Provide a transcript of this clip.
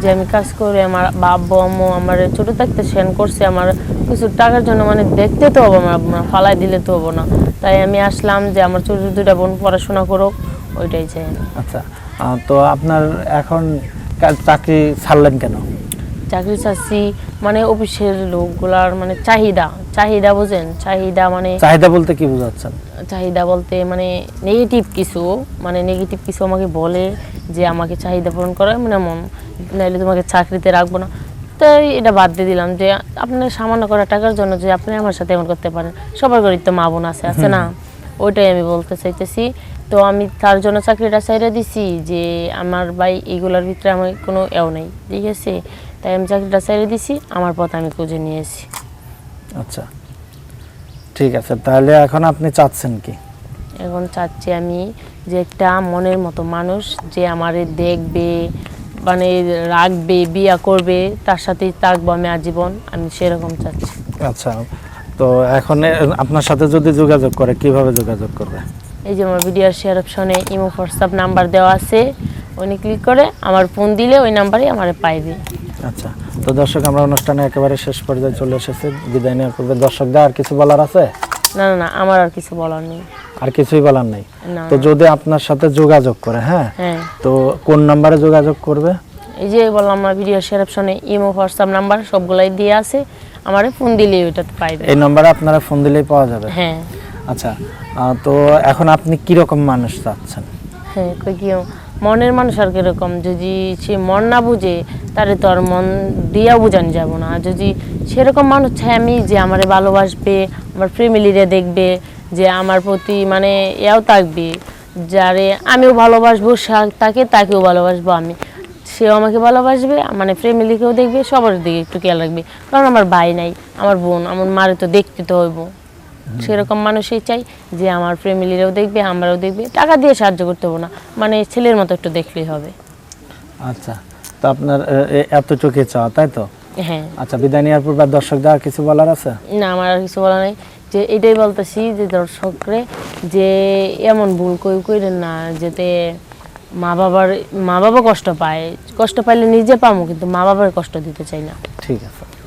যে আমি কাজ করে আমার বাপ আম্মু আমার ছোটো থাকতে সেন করছে আমার কিছু টাকার জন্য মানে দেখতে তো হব আমার ফালাই দিলে তো হব না। তাই আমি আসলাম যে আমার ছোটো দুটা বোন পড়াশোনা করুক, ওইটাই চাই আচ্ছা তো আপনার এখন চাকরি ছাড়লেন কেন? চাকরি চাচ্ছি মানে অফিসের লোকগুলার মানে চাহিদা চাহিদা বোঝেন? চাহিদা মানে চাহিদা বলতে কি বোঝাচ্ছেন? চাহিদা বলতে মানে নেগেটিভ কিছু মানে নেগেটিভ কিছু আমাকে বলে যে আমাকে চাহিদা পূরণ করে মানে মন নাহলে তোমাকে চাকরিতে রাখব না। তাই এটা বাদ দিয়ে দিলাম যে আপনার সামান্য করা টাকার জন্য যে আপনি আমার সাথে এমন করতে পারেন সবার ঘরের তো মা বোন আছে আছে না? ওইটাই আমি বলতে চাইতেছি। তো আমি তার জন্য চাকরিটা চাইরা দিছি যে আমার ভাই এগুলোর ভিতরে আমার কোনো এও নেই ঠিক আছে? তাই আমি চাকরিটা ছেড়ে দিছি আমার পথ আমি খুঁজে নিয়েছি। আচ্ছা। ঠিক আছে তাহলে এখন আপনি চাচ্ছেন কি? এখন চাচ্ছি আমি যে একটা মনের মতো মানুষ যে আমারে দেখবে মানে রাখবে বিয়া করবে তার সাথেই থাকব আমি আজীবন আমি সেরকম চাচ্ছি। আচ্ছা তো এখন আপনার সাথে যদি যোগাযোগ করে কীভাবে যোগাযোগ করবে? এই যে আমার ভিডিওর শেয়ার অপশনে ইমো হোয়াটসঅ্যাপ নাম্বার দেওয়া আছে ওইনে ক্লিক করে আমার ফোন দিলে ওই নাম্বারে আমারে পাইবে। আচ্ছা তো দর্শক আমরা অনুষ্ঠানে একেবারে শেষ পর্যায়ে চলে এসেছি। বিদায় নেওয়ার পূর্বে দর্শকদের আর কিছু বলার আছে? না না না আমার আর কিছু বলার নেই। আর কিছুই বলার নেই? তো যদি আপনার সাথে যোগাযোগ করে হ্যাঁ? হ্যাঁ। তো কোন নাম্বারে যোগাযোগ করবে? এই যে বললাম আমার ভিডিও শেয়ার অপশনে ইমো হোয়াটসঅ্যাপ নাম্বার সবগুলাই দিয়ে আছে। আমারে ফোন দিলেই ওইটাতে পাইবে। এই নম্বরে আপনারা ফোন দিলেই পাওয়া যাবে? হ্যাঁ। আচ্ছা তো এখন আপনি কি রকম মানুষ চাচ্ছেন? হ্যাঁ কই মনের মানুষ আর কীরকম? যদি সে মন না বুঝে, তাহলে তো আর মন দিয়া বুঝানো যাব না। যদি সেরকম মানুষ চাই আমি যে আমারে ভালোবাসবে, আমার ফ্যামিলিরে দেখবে, যে আমার প্রতি মানে এও থাকবে, যারে আমিও ভালোবাসবো তাকে তাকেও ভালোবাসবো আমি। সেও আমাকে ভালোবাসবে মানে ফ্যামিলিকেও দেখবে, সবার দিকে একটু খেয়াল রাখবে। কারণ আমার ভাই নাই, আমার বোন, আমার মারে তো দেখতে তো হইব। সেরকম মানুষই চাই যে আমার ফ্যামিলিরাও দেখবে আমরাও দেখবে। টাকা দিয়ে সাহায্য করতে হবে না। মানে ছেলের মতো একটু দেখলেই হবে। আচ্ছা। তো আপনার এ, এ, এতটুকুই চাওয়া তাই তো? হ্যাঁ। আচ্ছা বিদায় নেওয়ার পূর্বে আর দর্শকদের আর কিছু বলার আছে? না আমার আর কিছু বলার নেই। যে এটাই বলতেছি যে দর্শকরে যে এমন ভুল কই কইরেন না যেতে মা বাবার মা বাবা কষ্ট পায়। কষ্ট পাইলে নিজে পাবো কিন্তু মা বাবার কষ্ট দিতে চাই না। ঠিক আছে।